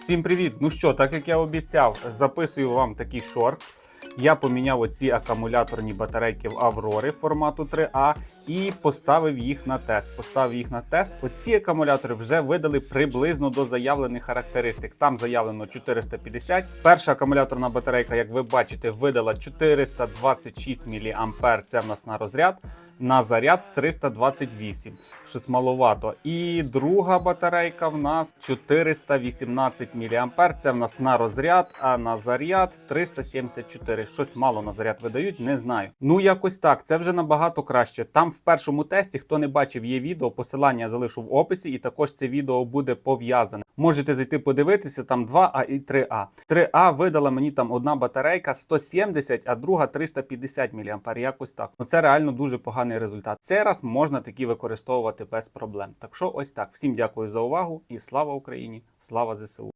Всім привіт! Ну що, так як я обіцяв, записую вам такий шортс. Я поміняв оці акумуляторні батарейки в Аврори формату 3А і поставив їх на тест. Поставив їх на тест. Оці акумулятори вже видали приблизно до заявлених характеристик. Там заявлено 450. Перша акумуляторна батарейка, як ви бачите, видала 426 мА. Це в нас на розряд. На заряд 328, щось маловато. І друга батарейка в нас 418 мА. Це в нас на розряд, а на заряд 374. Щось мало на заряд видають, не знаю. Ну якось так. Це вже набагато краще. Там в першому тесті, хто не бачив, є відео. Посилання залишу в описі, і також це відео буде пов'язане. Можете зайти подивитися. Там 2А і 3А. 3А видала мені там одна батарейка 170, а друга 350 мА. Якось так. Ну це реально дуже поганий результат. Цей раз можна такі використовувати без проблем. Так що ось так. Всім дякую за увагу і слава Україні! Слава ЗСУ!